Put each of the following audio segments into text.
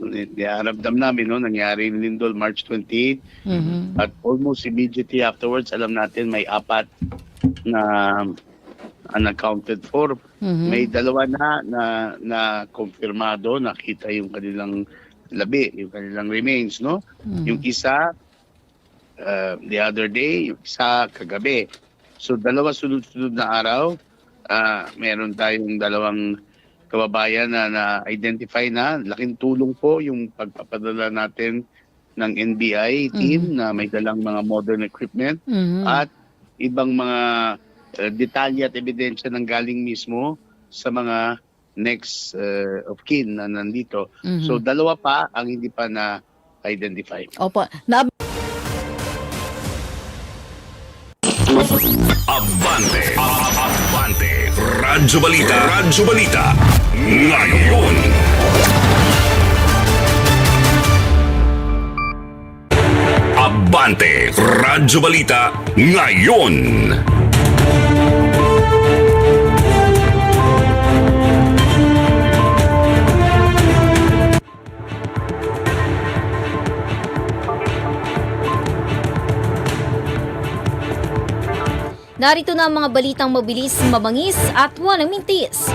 niyaramdam namin, no, nangyari in Lindol March 28 Mhm. at almost immediately afterwards, alam natin may apat na unaccounted for. Mhm. May dalawa na na na kumpirmado, nakita yung kanilang labi, yung kanilang remains, no? Mhm. Yung isa uh, the other day, yung isa kagabi. So dalawa sunod-sunod na araw, ah, meron tayong dalawang kababayan na na-identify na. Laking tulong po yung pagpapadala natin ng NBI team na may dalang mga modern equipment Mhm. at ibang mga uh, detalye at ebidensya ng galing mismo sa mga next uh, of kin na nandito. Mhm. So dalawa pa ang hindi pa na-identify. Opo. Na Abante. Abante. Radyo Balita. Radyo Balita. Ngayon. Abante. Radyo Balita. Ngayon. Narito na ang mga balitang mabilis, mabangis at walang mintis.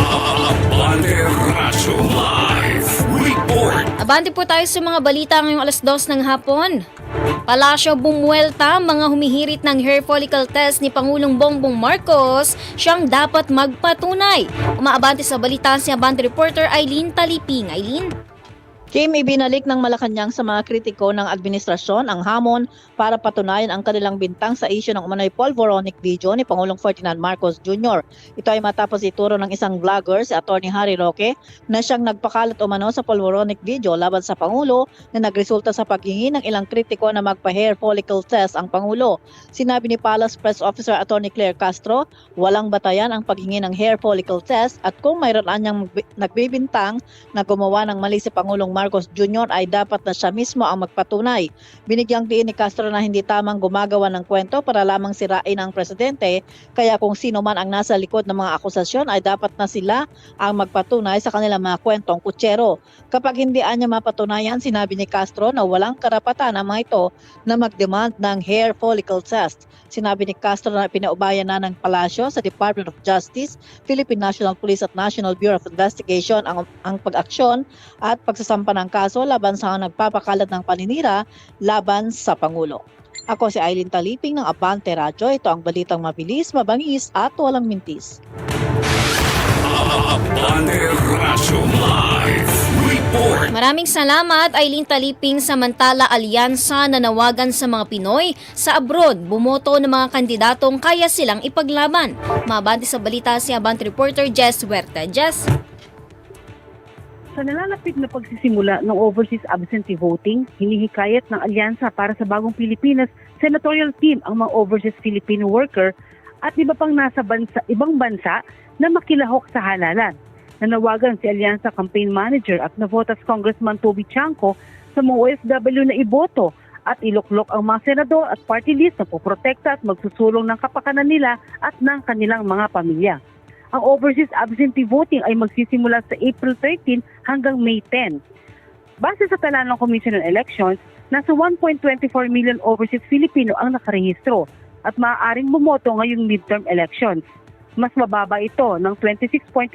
Abante Radyo Live Report. Abante po tayo sa mga balita ngayong alas 2 ng hapon. Palasyo bumuelta mga humihirit ng hair follicle test ni Pangulong Bongbong Marcos siyang dapat magpatunay. Umaabante sa balita si Abante reporter Eileen Taliping. Eileen? Kim, ibinalik ng Malacanang sa mga kritiko ng administrasyon ang hamon para patunayan ang kanilang bintang sa isyu ng umano'y polvoronic video ni Pangulong Ferdinand Marcos Jr. Ito ay matapos ituro ng isang vlogger, si Atty. Harry Roque, na siyang nagpakalat umano sa polvoronic video laban sa Pangulo na nagresulta sa paghingi ng ilang kritiko na magpa-hair follicle test ang Pangulo. Sinabi ni Palace Press Officer Atty. Claire Castro, walang batayan ang paghingi ng hair follicle test at kung mayroon anyang nagbibintang na gumawa ng mali si Pangulong Marcos Jr. ay dapat na siya mismo ang magpatunay. Binigyang diin ni Castro na hindi tamang gumagawa ng kwento para lamang sirain ang presidente, kaya kung sino man ang nasa likod ng mga akusasyon ay dapat na sila ang magpatunay sa kanilang mga kwentong kutsero. Kapag hindi anya mapatunayan, sinabi ni Castro na walang karapatan ang mga ito na mag-demand ng hair follicle test. Sinabi ni Castro na pinaubayan na ng palasyo sa Department of Justice, Philippine National Police at National Bureau of Investigation ang, ang pag-aksyon at pagsasampa ng kaso laban sa nagpapakalat ng paninira laban sa Pangulo. Ako si Eileen Taliping ng Abante Radyo. Ito ang balitang mabilis, mabangis at walang mintis. Abante Radyo Live Report. Maraming salamat Eileen Taliping samantala alyansa na nawagan sa mga Pinoy sa abroad bumoto ng mga kandidatong kaya silang ipaglaban. Mabante sa balita si Abante reporter Jess Huerta. Jess? Sa nalalapit na pagsisimula ng overseas absentee voting, hinihikayat ng Alyansa para sa Bagong Pilipinas senatorial team ang mga overseas Filipino worker at iba pang nasa bansa, ibang bansa na makilahok sa halalan. Nanawagan si Alyansa Campaign Manager at Navotas Congressman Toby Chanco sa mga OFW na iboto at iluklok ang mga senador at party list na poprotekta at magsusulong ng kapakanan nila at ng kanilang mga pamilya. Ang overseas absentee voting ay magsisimula sa April 13 hanggang May 10. Base sa tala ng Commission on Elections, nasa 1.24 million overseas Filipino ang nakarehistro at maaaring bumoto ngayong midterm elections. Mas mababa ito ng 26.8%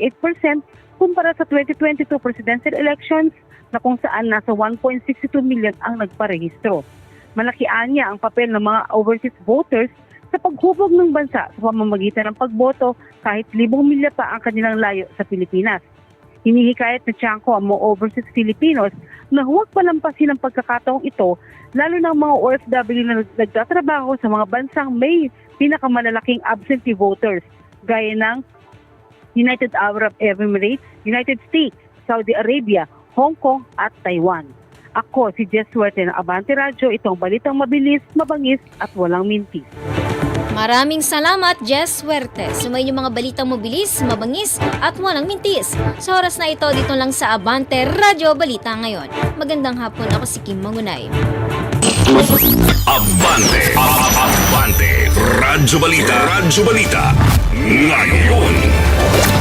kumpara sa 2022 presidential elections na kung saan nasa 1.62 million ang nagparehistro. Malaki anya ang papel ng mga overseas voters sa paghubog ng bansa sa pamamagitan ng pagboto kahit libong milya pa ang kanilang layo sa Pilipinas. Hinihikayat na Tiangco ang mga overseas Filipinos na huwag palampasin ang pagkakataong ito lalo ng mga OFW na nagtatrabaho sa mga bansang may pinakamalalaking absentee voters gaya ng United Arab Emirates, United States, Saudi Arabia, Hong Kong at Taiwan. Ako si Jess Suerte ng Abante Radio, itong balitang mabilis, mabangis at walang mintis. Maraming salamat, Jess Suerte. Sumay yung mga balitang mabilis, mabangis at walang mintis. Sa oras na ito, dito lang sa Abante Radio Balita ngayon. Magandang hapon, ako si Kim Mangunay. Abante. Abante. Radyo Balita. Radyo Balita. Ngayon.